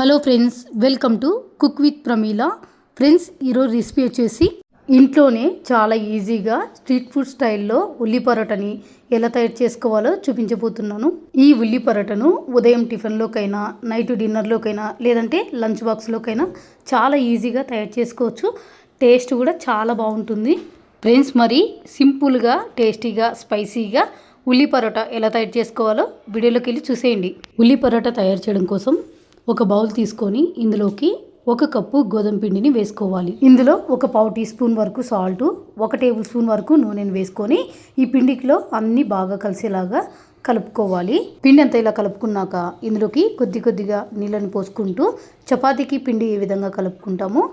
Hello friends welcome to cook with Pramila. Friends ఈరోజు recipe వచ్చేసి ఇంట్లోనే చాలా ఈజీగా స్ట్రీట్ ఫుడ్ స్టైల్లో ఉల్లి పరోటని ఎలా తయారు చేసుకోవాలో చూపించబోతున్నాను. ఈ ఉల్లి పరోటను ఉదయం టిఫిన్లోకైనా నైట్ డిన్నర్లోకైనా లేదంటే లంచ్ బాక్స్లోకైనా చాలా ఈజీగా తయారు చేసుకోవచ్చు. టేస్ట్ కూడా చాలా బాగుంటుంది. ఫ్రెండ్స్ మరి సింపుల్గా టేస్టీగా స్పైసీగా ఉల్లి పరోటా ఎలా తయారు చేసుకోవాలో వీడియోలోకి వెళ్ళి చూసేయండి. ఉల్లి పరోటా తయారు చేయడం కోసం ఒక బౌల్ తీసుకొని ఇందులోకి ఒక కప్పు గోధుమ పిండిని వేసుకోవాలి. ఇందులో ఒక పావు టీ స్పూన్ వరకు సాల్ట్ ఒక టేబుల్ స్పూన్ వరకు నూనెను వేసుకొని ఈ పిండికిలో అన్నీ బాగా కలిసేలాగా కలుపుకోవాలి. పిండి అంతా ఇలా కలుపుకున్నాక ఇందులోకి కొద్ది కొద్దిగా నీళ్ళని పోసుకుంటూ చపాతీకి పిండి ఏ విధంగా కలుపుకుంటామో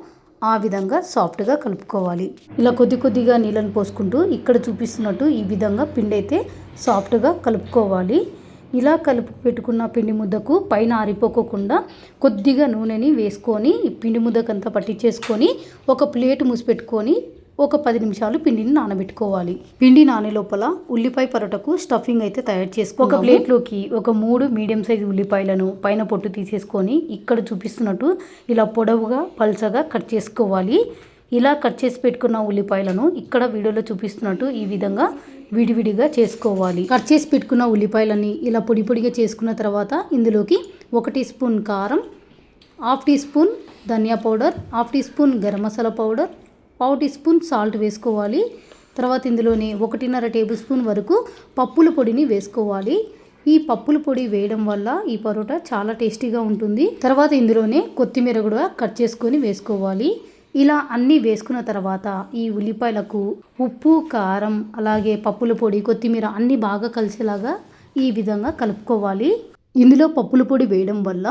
ఆ విధంగా సాఫ్ట్గా కలుపుకోవాలి. ఇలా కొద్ది కొద్దిగా నీళ్ళని పోసుకుంటూ ఇక్కడ చూపిస్తున్నట్టు ఈ విధంగా పిండి అయితే సాఫ్ట్గా కలుపుకోవాలి. ఇలా కలుపు పెట్టుకున్న పిండి ముద్దకు పైన ఆరిపోకోకుండా కొద్దిగా నూనెని వేసుకొని పిండి ముద్దకంతా పట్టించేసుకొని ఒక ప్లేట్ మూసిపెట్టుకొని ఒక పది నిమిషాలు పిండిని నానబెట్టుకోవాలి. పిండి నానే లోపల ఉల్లిపాయ పరోటకు స్టఫింగ్ అయితే తయారు చేసుకో ఒక ప్లేట్లోకి ఒక మూడు మీడియం సైజు ఉల్లిపాయలను పైన పొట్టు తీసేసుకొని ఇక్కడ చూపిస్తున్నట్టు ఇలా పొడవుగా పల్చగా కట్ చేసుకోవాలి. ఇలా కట్ చేసి పెట్టుకున్న ఉల్లిపాయలను ఇక్కడ వీడియోలో చూపిస్తున్నట్టు ఈ విధంగా విడివిడిగా చేసుకోవాలి. కట్ చేసి పెట్టుకున్న ఉల్లిపాయలని ఇలా పొడి పొడిగా చేసుకున్న తర్వాత ఇందులోకి ఒక టీ స్పూన్ కారం half teaspoon dhania powder half teaspoon garam masala powder పావు టీ స్పూన్ సాల్ట్ వేసుకోవాలి. తర్వాత ఇందులోనే ఒకటిన్నర టేబుల్ స్పూన్ వరకు పప్పుల పొడిని వేసుకోవాలి. ఈ పప్పుల పొడి వేయడం వల్ల ఈ పరోటా చాలా టేస్టీగా ఉంటుంది. తర్వాత ఇందులోనే కొత్తిమీర కూడా కట్ చేసుకొని వేసుకోవాలి. ఇలా అన్నీ వేసుకున్న తర్వాత ఈ ఉల్లిపాయలకు ఉప్పు కారం అలాగే పప్పుల పొడి కొత్తిమీర అన్నీ బాగా కలిసేలాగా ఈ విధంగా కలుపుకోవాలి. ఇందులో పప్పుల పొడి వేయడం వల్ల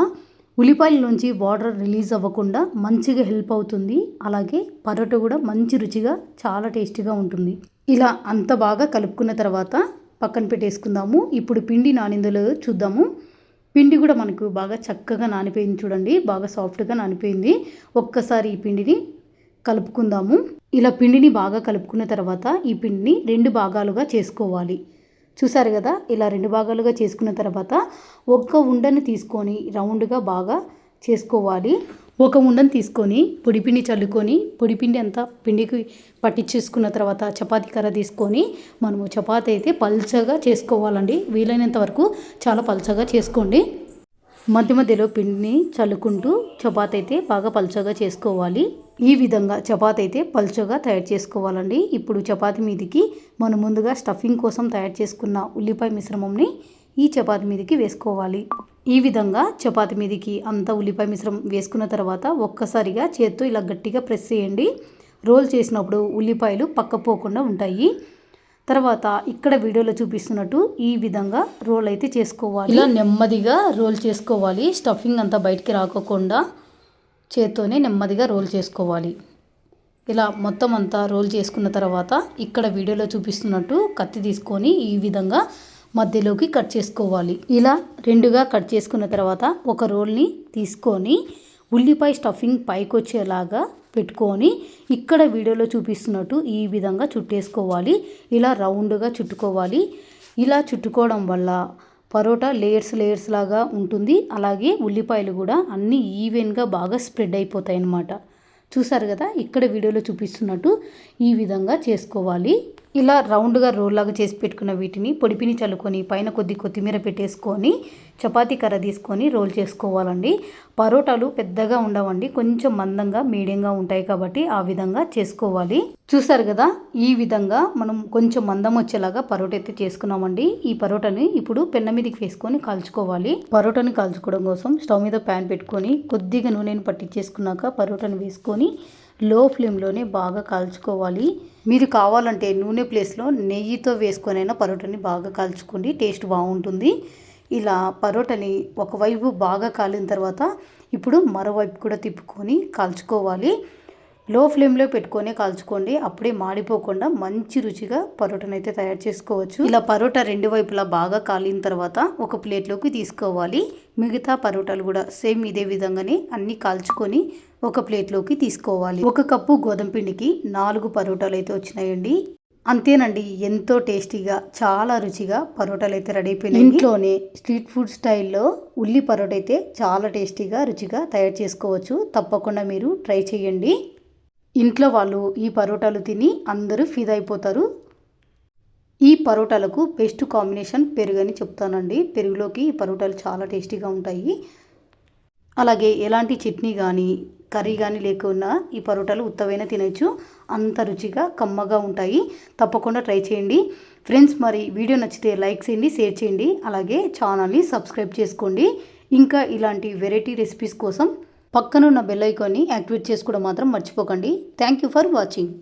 ఉల్లిపాయల నుంచి వాటర్ రిలీజ్ అవ్వకుండా మంచిగా హెల్ప్ అవుతుంది. అలాగే పరోటా కూడా మంచి రుచిగా చాలా టేస్టీగా ఉంటుంది. ఇలా అంత బాగా కలుపుకున్న తర్వాత పక్కన పెట్టేసుకుందాము. ఇప్పుడు పిండి నానిందులో చూద్దాము. పిండి కూడా మనకు బాగా చక్కగా నానిపోయింది చూడండి. బాగా సాఫ్ట్గా నానిపోయింది. ఒక్కసారి ఈ పిండిని కలుపుకుందాము. ఇలా పిండిని బాగా కలుపుకున్న తర్వాత ఈ పిండిని రెండు భాగాలుగా చేసుకోవాలి. చూసారు కదా? ఇలా రెండు భాగాలుగా చేసుకున్న తర్వాత ఒక్క ఉండని తీసుకొని రౌండ్గా బాగా చేసుకోవాలి. ఒక ఉండని తీసుకొని పొడిపిండి చల్లుకొని పొడిపిండి అంతా పిండికి పట్టించేసుకున్న తర్వాత చపాతీ కర్ర తీసుకొని మనము చపాతీ అయితే పల్చగా చేసుకోవాలండి. వీలైనంత వరకు చాలా పల్చగా చేసుకోండి. మధ్య మధ్యలో పిండిని చల్లుకుంటూ చపాతి అయితే బాగా పలుచగా చేసుకోవాలి. ఈ విధంగా చపాతి అయితే పలుచగా తయారు చేసుకోవాలండి. ఇప్పుడు చపాతి మీదకి మనం ముందుగా స్టఫింగ్ కోసం తయారు చేసుకున్న ఉల్లిపాయ మిశ్రమంని ఈ చపాతీ మీదకి వేసుకోవాలి. ఈ విధంగా చపాతి మీదకి అంత ఉల్లిపాయ మిశ్రమం వేసుకున్న తర్వాత ఒక్కసారిగా చేత్తో ఇలా గట్టిగా ప్రెస్ చేయండి. రోల్ చేసినప్పుడు ఉల్లిపాయలు పక్కపోకుండా ఉంటాయి. తర్వాత ఇక్కడ వీడియోలో చూపిస్తున్నట్టు ఈ విధంగా రోల్ అయితే చేసుకోవాలి. ఇలా నెమ్మదిగా రోల్ చేసుకోవాలి. స్టఫింగ్ అంతా బయటికి రాకోకుండా చేత్తోనే నెమ్మదిగా రోల్ చేసుకోవాలి. ఇలా మొత్తం అంతా రోల్ చేసుకున్న తర్వాత ఇక్కడ వీడియోలో చూపిస్తున్నట్టు కత్తి తీసుకొని ఈ విధంగా మధ్యలోకి కట్ చేసుకోవాలి. ఇలా రెండుగా కట్ చేసుకున్న తర్వాత ఒక రోల్ని తీసుకొని ఉల్లిపాయ స్టఫింగ్ పైకి వచ్చేలాగా పెట్టుకొని ఇక్కడ వీడియోలో చూపిస్తున్నట్టు ఈ విధంగా చుట్టేసుకోవాలి. ఇలా రౌండ్గా చుట్టుకోవాలి. ఇలా చుట్టుకోవడం వల్ల పరోటా లేయర్స్ లేయర్స్ లాగా ఉంటుంది. అలాగే ఉల్లిపాయలు కూడా అన్నీ ఈవెన్గా బాగా స్ప్రెడ్ అయిపోతాయి అన్నమాట చూసారు కదా? ఇక్కడ వీడియోలో చూపిస్తున్నట్టు ఈ విధంగా చేసుకోవాలి. ఇలా రౌండ్గా రోల్ లాగా చేసి పెట్టుకున్న వీటిని పొడిపిని చల్లుకొని పైన కొద్ది కొత్తిమీర పెట్టేసుకొని చపాతీ కర్ర తీసుకొని రోల్ చేసుకోవాలండి. పరోటాలు పెద్దగా ఉండవండి. కొంచెం మందంగా మీడియంగా ఉంటాయి కాబట్టి ఆ విధంగా చేసుకోవాలి. చూసారు కదా ఈ విధంగా మనం కొంచెం మందం వచ్చేలాగా పరోటా అయితే చేసుకున్నామండి. ఈ పరోటాని ఇప్పుడు పెన్న మీదకి వేసుకొని కాల్చుకోవాలి. పరోటాని కాల్చుకోవడం కోసం స్టవ్ మీద ప్యాన్ పెట్టుకొని కొద్దిగా నూనెను పట్టించేసుకున్నాక పరోటాని వేసుకొని లో ఫ్లేమ్లోనే బాగా కాల్చుకోవాలి. మీరు కావాలంటే నూనె ప్లేస్లో నెయ్యితో వేసుకొనైనా పరోటాని బాగా కాల్చుకోండి టేస్ట్ బాగుంటుంది. ఇలా పరోటాని ఒకవైపు బాగా కాలిన తర్వాత ఇప్పుడు మరోవైపు కూడా తిప్పుకొని కాల్చుకోవాలి. లో ఫ్లేమ్లో పెట్టుకొని కాల్చుకోండి. అప్పుడే మాడిపోకుండా మంచి రుచిగా పరోటాను అయితే తయారు చేసుకోవచ్చు. ఇలా పరోటా రెండు వైపులా బాగా కాలిన తర్వాత ఒక ప్లేట్లోకి తీసుకోవాలి. మిగతా పరోటాలు కూడా సేమ్ ఇదే విధంగానే అన్ని కాల్చుకొని ఒక ప్లేట్లోకి తీసుకోవాలి. ఒక కప్పు గోధుమ పిండికి నాలుగు పరోటాలు అయితే వచ్చినాయండి. అంతేనండి ఎంతో టేస్టీగా చాలా రుచిగా పరోటాలు అయితే రెడీ అయిపోయినాయి. ఇంట్లోనే స్ట్రీట్ ఫుడ్ స్టైల్లో ఉల్లి పరోటా అయితే చాలా టేస్టీగా రుచిగా తయారు చేసుకోవచ్చు. తప్పకుండా మీరు ట్రై చేయండి. ఇంట్లో వాళ్ళు ఈ పరోటాలు తిని అందరూ ఫిదా అయిపోతారు. ఈ పరోటాలకు బెస్ట్ కాంబినేషన్ పెరుగు అని చెప్తానండి. పెరుగులోకి ఈ పరోటాలు చాలా టేస్టీగా ఉంటాయి. అలాగే ఎలాంటి చట్నీ కానీ కర్రీ కానీ లేకున్నా ఈ పరోటాలు ఉత్తవైనా తినచ్చు. అంత రుచిగా కమ్మగా ఉంటాయి. తప్పకుండా ట్రై చేయండి. ఫ్రెండ్స్ మరి వీడియో నచ్చితే లైక్ చేయండి షేర్ చేయండి. అలాగే ఛానల్ని సబ్స్క్రైబ్ చేసుకోండి. ఇంకా ఇలాంటి వెరైటీ రెసిపీస్ కోసం పక్కనున్న బెల్ ఐకాన్ని యాక్టివేట్ చేసుకోవడం మాత్రం మర్చిపోకండి. Thank you for watching